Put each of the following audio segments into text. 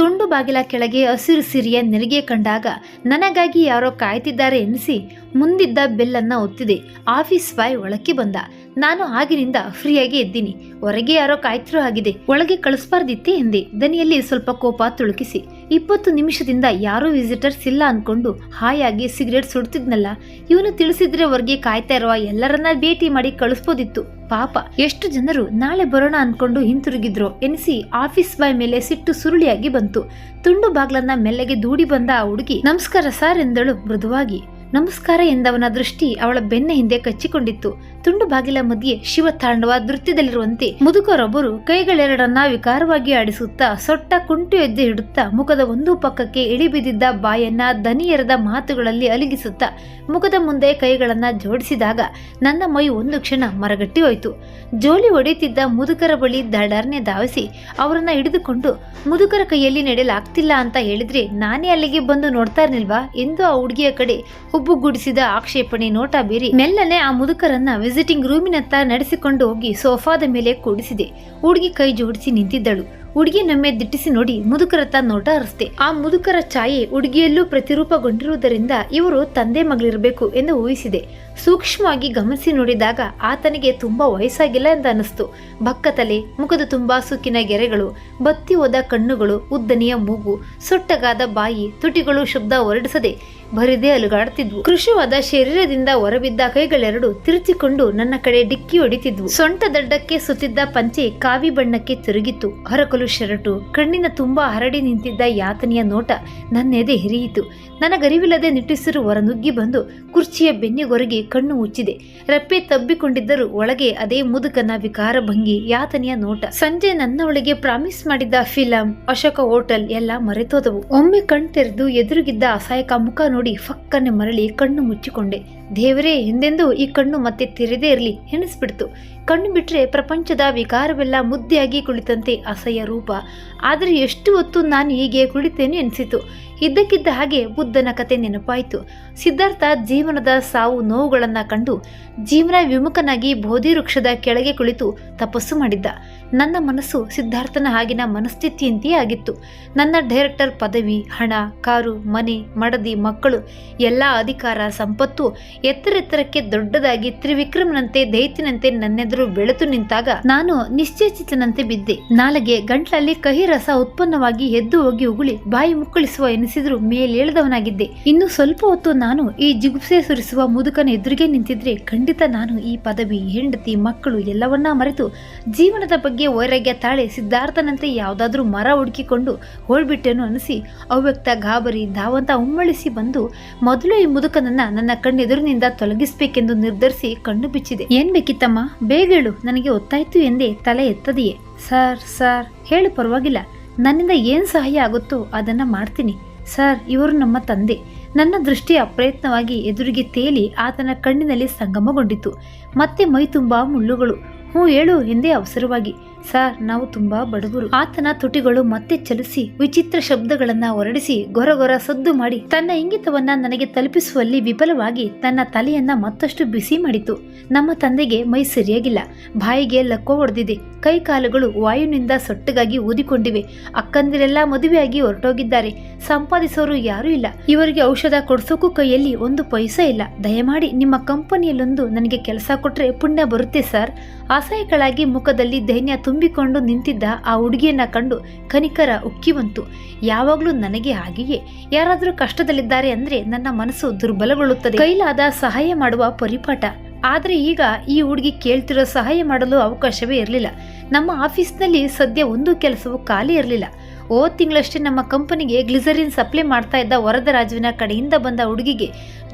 ತುಂಡು ಬಾಗಿಲ ಕೆಳಗೆ ಹಸಿರು ಸಿರಿಯ ನೆರಿಗೆ ಕಂಡಾಗ ನನಗಾಗಿ ಯಾರೋ ಕಾಯ್ತಿದ್ದಾರೆ ಎನಿಸಿ ಮುಂದಿದ್ದ ಬೆಲ್ಲನ್ನ ಒತ್ತಿದೆ. ಆಫೀಸ್ ಬಾಯ್ ಒಳಕ್ಕೆ ಬಂದ. ನಾನು ಆಗಿನಿಂದ ಫ್ರೀಯಾಗಿ ಎದ್ದೀನಿ ಹೊರಗೆ ಯಾರೋ ಕಾಯ್ತಿರೋ ಆಗಿದೆ ಒಳಗೆ ಕಳಿಸ್ಬಾರ್ದಿತ್ತೆ ಎಂದೆ. ದನಿಯಲ್ಲಿ ಸ್ವಲ್ಪ ಕೋಪ ತುಳುಕಿಸಿ. ಇಪ್ಪತ್ತು ನಿಮಿಷದಿಂದ ಯಾರೂ ವಿಸಿಟರ್ಸ್ ಇಲ್ಲ ಅನ್ಕೊಂಡು ಹಾಯಾಗಿ ಸಿಗರೇಟ್ ಸುಡ್ತಿದ್ನಲ್ಲ. ಇವನು ತಿಳಿಸಿದ್ರೆ ಹೊರಗೆ ಕಾಯ್ತಾ ಇರುವ ಎಲ್ಲರನ್ನ ಭೇಟಿ ಮಾಡಿ ಕಳಿಸ್ಬೋದಿತ್ತು. ಪಾಪ, ಎಷ್ಟು ಜನರು ನಾಳೆ ಬರೋಣ ಅನ್ಕೊಂಡು ಹಿಂತಿರುಗಿದ್ರು. ಎನಿಸಿ ಆಫೀಸ್ ಬಾಯ್ ಮೇಲೆ ಸಿಟ್ಟು ಸುರುಳಿಯಾಗಿ ಬಂತು. ತುಂಡು ಬಾಗ್ಲನ್ನ ಮೆಲ್ಲಗೆ ದೂಡಿ ಬಂದ ಆ ಹುಡುಗಿ, ನಮಸ್ಕಾರ ಸರ್ ಎಂದಳು ಮೃದುವಾಗಿ. ನಮಸ್ಕಾರ ಎಂದವನ ದೃಷ್ಟಿ ಅವಳ ಬೆನ್ನ ಹಿಂದೆ ಕಚ್ಚಿಕೊಂಡಿತ್ತು. ತುಂಡು ಬಾಗಿಲ ಮಧ್ಯೆ ಶಿವ ತಾಂಡವ ನೃತ್ಯದಲ್ಲಿರುವಂತೆ ಮುದುಕರೊಬ್ಬರು ಕೈಗಳೆರಡನ್ನ ವಿಕಾರವಾಗಿ ಆಡಿಸುತ್ತಾ ಸೊಟ್ಟ ಕುಂಟು ಎದ್ದೆ ಇಡುತ್ತಾ ಮುಖದ ಒಂದು ಪಕ್ಕಕ್ಕೆ ಇಳಿಬಿದ್ದಿದ್ದ ಬಾಯನ್ನ ದನಿಯರದ ಮಾತುಗಳಲ್ಲಿ ಅಲಿಗಿಸುತ್ತಾ ಮುಖದ ಮುಂದೆ ಕೈಗಳನ್ನ ಜೋಡಿಸಿದಾಗ ನನ್ನ ಮೈ ಒಂದು ಕ್ಷಣ ಮರಗಟ್ಟಿ ಹೋಯಿತು. ಜೋಲಿ ಹೊಡೆಯುತ್ತಿದ್ದ ಮುದುಕರ ಬಳಿ ದಡಾರ್ನೆ ಧಾವಿಸಿ ಅವರನ್ನ ಹಿಡಿದುಕೊಂಡು, ಮುದುಕರ ಕೈಯಲ್ಲಿ ನಡೆಯಲಾಗ್ತಿಲ್ಲ ಅಂತ ಹೇಳಿದ್ರೆ ನಾನೇ ಅಲ್ಲಿಗೆ ಬಂದು ನೋಡ್ತಾ ಇರ್ನಿಲ್ವಾ ಎಂದು ಆ ಹುಡುಗಿಯ ಕಡೆ ಹುಬ್ಬುಗೂಡಿಸಿದ ಆಕ್ಷೇಪಣೆ ನೋಟ ಬೀರಿ ಮೆಲ್ಲನೆ ಆ ಮುದುಕರನ್ನ ವಿಸಿಟಿಂಗ್ ರೂಮಿನತ್ತ ನಡೆಸಿಕೊಂಡು ಹೋಗಿ ಸೋಫಾದ ಮೇಲೆ ಕೂಡಿಸಿದೆ. ಹುಡುಗಿ ಕೈ ಜೋಡಿಸಿ ನಿಂತಿದ್ದಳು. ಹುಡುಗಿ ನಮ್ಮೆ ದಿಟ್ಟಿಸಿ ನೋಡಿ ಮುದುಕರತ್ತ ನೋಟ ಹರಿಸಿದೆ. ಆ ಮುದುಕರ ಛಾಯೆ ಹುಡುಗಿಯಲ್ಲೂ ಪ್ರತಿರೂಪಗೊಂಡಿರುವುದರಿಂದ ಇವರು ತಂದೆ ಮಗಳಿರಬೇಕು ಎಂದು ಊಹಿಸಿದೆ. ಸೂಕ್ಷ್ಮವಾಗಿ ಗಮನಿಸಿ ನೋಡಿದಾಗ ಆತನಿಗೆ ತುಂಬಾ ವಯಸ್ಸಾಗಿಲ್ಲ ಎಂದು ಅನಿಸ್ತು ಬಕ್ಕ ತಲೆ ಮುಖದ ತುಂಬಾ ಸುಕ್ಕಿನ ಗೆರೆಗಳು, ಬತ್ತಿ ಹೋದ ಕಣ್ಣುಗಳು, ಉದ್ದನೆಯ ಮೂಗು, ಸೊಟ್ಟಗಾದ ಬಾಯಿ, ತುಟಿಗಳು ಶಬ್ದ ಹೊರಡಿಸದೆ ಬರಿದೇ ಅಲುಗಾಡುತ್ತಿದ್ವು ಕೃಶವಾದ ಶರೀರದಿಂದ ಹೊರಬಿದ್ದ ಕೈಗಳೆರಡು ತಿರುಚಿಕೊಂಡು ನನ್ನ ಕಡೆ ಡಿಕ್ಕಿ ಹೊಡಿತಿದ್ವು. ಸೊಂಟ ದಡ್ಡಕ್ಕೆ ಸುತ್ತಿದ್ದ ಪಂಚೆ ಕಾವಿ ಬಣ್ಣಕ್ಕೆ ತಿರುಗಿತ್ತು. ಹರಕಲು ಶರಟು, ಕಣ್ಣಿನ ತುಂಬಾ ಹರಡಿ ನಿಂತಿದ್ದ ಯಾತನೆಯ ನೋಟ ನನ್ನೆದೆ ಹಿರಿಯಿತು. ನನಗರಿವಿಲ್ಲದೆ ಹೊರ ನುಗ್ಗಿ ಬಂದು ಕುರ್ಚಿಯ ಬೆನ್ನಿಗೊರಗಿ ಕಣ್ಣು ಮುಚ್ಚಿದೆ. ರಪ್ಪೆ ತಬ್ಬಿಕೊಂಡಿದ್ದರೂ ಒಳಗೆ ಅದೇ ಮುದುಕನ ವಿಕಾರ ಭಂಗಿ ಯಾತನೆಯ ನೋಟ. ಸಂಜೆ ನನ್ನ ಒಳಗೆ ಪ್ರಾಮಿಸ್ ಮಾಡಿದ್ದ ಫಿಲಂ, ಅಶೋಕ ಹೋಟೆಲ್ ಎಲ್ಲ ಮರೆತೋದವು. ಒಮ್ಮೆ ಕಣ್ ತೆರೆದು ಎದುರುಗಿದ್ದ ಅಸಹಾಯಕ ಮುಖ ಫಕ್ಕನೆ ಮರಳಿ ಕಣ್ಣು ಮುಚ್ಚಿಕೊಂಡೆ. ದೇವರೇ, ಹಿಂದೆಂದೂ ಈ ಕಣ್ಣು ಮತ್ತೆ ತೆರೆದೇ ಇರಲಿ ಎನಿಸ್ಬಿಡ್ತು ಕಣ್ಣು ಬಿಟ್ಟರೆ ಪ್ರಪಂಚದ ವಿಕಾರವೆಲ್ಲ ಮುದ್ದೆಯಾಗಿ ಕುಳಿತಂತೆ ಅಸಹ್ಯ ರೂಪ. ಆದರೆ ಎಷ್ಟು ಹೊತ್ತು ನಾನು ಹೀಗೆ ಕುಳಿತೇನೆ ಎನಿಸಿತು. ಇದ್ದಕ್ಕಿದ್ದ ಹಾಗೆ ಬುದ್ಧನ ಕತೆ ನೆನಪಾಯಿತು. ಸಿದ್ಧಾರ್ಥ ಜೀವನದ ಸಾವು ನೋವುಗಳನ್ನು ಕಂಡು ಜೀವನ ವಿಮುಖನಾಗಿ ಬೋಧಿ ವೃಕ್ಷದ ಕೆಳಗೆ ಕುಳಿತು ತಪಸ್ಸು ಮಾಡಿದ್ದ. ನನ್ನ ಮನಸ್ಸು ಸಿದ್ಧಾರ್ಥನ ಆಗಿನ ಮನಸ್ಥಿತಿಯಂತೆಯೇ ಆಗಿತ್ತು. ನನ್ನ ಡೈರೆಕ್ಟರ್ ಪದವಿ, ಹಣ, ಕಾರು, ಮನೆ, ಮಡದಿ, ಮಕ್ಕಳು, ಎಲ್ಲ ಅಧಿಕಾರ, ಸಂಪತ್ತು ಎತ್ತರೆತ್ತರಕ್ಕೆ ದೊಡ್ಡದಾಗಿ ತ್ರಿವಿಕ್ರಮನಂತೆ, ದೈತ್ಯನಂತೆ ನನ್ನೆದುರು ಬೆಳೆತು ನಿಂತಾಗ ನಾನು ನಿಶ್ಚೇಚಿತನಂತೆ ಬಿದ್ದೆ. ನಾಲಗೆ ಗಂಟ್ಲಲ್ಲಿ ಕಹಿ ರಸ ಉತ್ಪನ್ನವಾಗಿ ಎದ್ದು ಹೋಗಿ ಉಗುಳಿ ಬಾಯಿ ಮುಕ್ಕಳಿಸುವ ಎನಿಸಿದ್ರು ಮೇಲೇಳದವನಾಗಿದ್ದೆ. ಇನ್ನು ಸ್ವಲ್ಪ ಹೊತ್ತು ನಾನು ಈ ಜಿಗುಪ್ಸೆ ಸುರಿಸುವ ಮುದುಕನ ಎದುರಿಗೆ ನಿಂತಿದ್ರೆ ಖಂಡಿತ ನಾನು ಈ ಪದವಿ, ಹೆಂಡತಿ, ಮಕ್ಕಳು ಎಲ್ಲವನ್ನ ಮರೆತು ಜೀವನದ ಬಗ್ಗೆ ವೈರಾಗ್ಯ ತಾಳೆ ಸಿದ್ಧಾರ್ಥನಂತೆ ಯಾವುದಾದ್ರೂ ಮರ ಹುಡುಕಿಕೊಂಡು ಹೋಳ್ಬಿಟ್ಟೇನು ಅನಿಸಿ ಅವ್ಯಕ್ತ ಗಾಬರಿ ಧಾವಂತ ಉಮ್ಮಳಿಸಿ ಬಂದು, ಮೊದಲು ಈ ಮುದುಕನನ್ನ ನನ್ನ ಕಣ್ಣೆದುರಿನಿಂದ ತೊಲಗಿಸಬೇಕೆಂದು ನಿರ್ಧರಿಸಿ ಕಣ್ಣು ಬಿಚ್ಚಿದೆ. ಏನ್ ಬೇಕಿತ್ತಮ್ಮ? ಬೇಗೇಳು ನನಗೆ ಒತ್ತಾಯ್ತು ಎಂದೇ ತಲೆ ಎತ್ತದೆಯೇ? Sir sir. ಹೇಳು, ಪರವಾಗಿಲ್ಲ. ನನ್ನಿಂದ ಏನು ಸಹಾಯ ಆಗುತ್ತೋ ಅದನ್ನ ಮಾಡ್ತೀನಿ. ಸರ್, ಇವರು ನಮ್ಮ ತಂದೆ. ನನ್ನ ದೃಷ್ಟಿ ಅಪ್ರಯತ್ನವಾಗಿ ಎದುರಿಗೆ ತೇಲಿ ಆತನ ಕಣ್ಣಿನಲ್ಲಿ ಸಂಗಮಗೊಂಡಿತು ಮತ್ತೆ ಮೈ ತುಂಬಾ ಮುಳ್ಳುಗಳು. ಹ್ಞೂ ಹೇಳು ಎಂದೇ ಅವಸರವಾಗಿ. ಸರ್, ನಾವು ತುಂಬಾ ಬಡವರು. ಆತನ ತುಟಿಗಳು ಮತ್ತೆ ಚಲಿಸಿ ವಿಚಿತ್ರ ಶಬ್ದಗಳನ್ನ ಹೊರಡಿಸಿ ಗೊರಗೊರ ಸದ್ದು ಮಾಡಿ ತನ್ನ ಇಂಗಿತವನ್ನ ನನಗೆ ತಲುಪಿಸುವಲ್ಲಿ ವಿಫಲವಾಗಿ ತನ್ನ ತಲೆಯನ್ನ ಮತ್ತಷ್ಟು ಬಿಸಿ ಮಾಡಿತು. ನಮ್ಮ ತಂದೆಗೆ ಮೈ ಸರಿಯಾಗಿಲ್ಲ. ಬಾಯಿಗೆ ಲಕ್ಕೋ ಹೊಡೆದಿದೆ. ಕೈ ಕಾಲುಗಳು ವಾಯುವಿನಿಂದ ಸೊಟ್ಟಗಾಗಿ ಊದಿಕೊಂಡಿವೆ. ಅಕ್ಕಂದಿರೆಲ್ಲ ಮದುವೆಯಾಗಿ ಹೊರಟೋಗಿದ್ದಾರೆ. ಸಂಪಾದಿಸೋರು ಯಾರೂ ಇಲ್ಲ. ಇವರಿಗೆ ಔಷಧ ಕೊಡ್ಸೋಕ್ಕೂ ಕೈಯಲ್ಲಿ ಒಂದು ಪೈಸಾ ಇಲ್ಲ. ದಯಮಾಡಿ ನಿಮ್ಮ ಕಂಪನಿಯಲ್ಲೊಂದು ನನಗೆ ಕೆಲಸ ಕೊಟ್ರೆ ಪುಣ್ಯ ಬರುತ್ತೆ, ಸರ್. ಅಸಹ್ಯಗಳಾಗಿ ಮುಖದಲ್ಲಿ ದೈನ್ಯ ತುಂಬಿಕೊಂಡು ನಿಂತಿದ್ದ ಆ ಹುಡುಗಿಯನ್ನ ಕಂಡು ಕನಿಕರ ಉಕ್ಕಿ ಬಂತು ಯಾವಾಗಲೂ ನನಗೆ ಹಾಗೆಯೇ? ಯಾರಾದರೂ ಕಷ್ಟದಲ್ಲಿದ್ದಾರೆ ಅಂದ್ರೆ ನನ್ನ ಮನಸ್ಸು ದುರ್ಬಲಗೊಳ್ಳುತ್ತದೆ. ಕೈಲಾದ ಸಹಾಯ ಮಾಡುವ ಪರಿಪಾಠ. ಆದರೆ ಈಗ ಈ ಹುಡುಗಿ ಕೇಳ್ತಿರೋ ಸಹಾಯ ಮಾಡಲು ಅವಕಾಶವೇ ಇರಲಿಲ್ಲ. ನಮ್ಮ ಆಫೀಸ್ನಲ್ಲಿ ಸದ್ಯ ಒಂದು ಕೆಲಸವೂ ಖಾಲಿ ಇರಲಿಲ್ಲ. ಓ ತಿಂಗಳಷ್ಟೇ ನಮ್ಮ ಕಂಪನಿಗೆ ಗ್ಲಿಸರಿನ್ ಸಪ್ಲೈ ಮಾಡ್ತಾ ಇದ್ದ ವರದರಾಜುವಿನ ಕಡೆಯಿಂದ ಬಂದ ಹುಡುಗಿಗೆ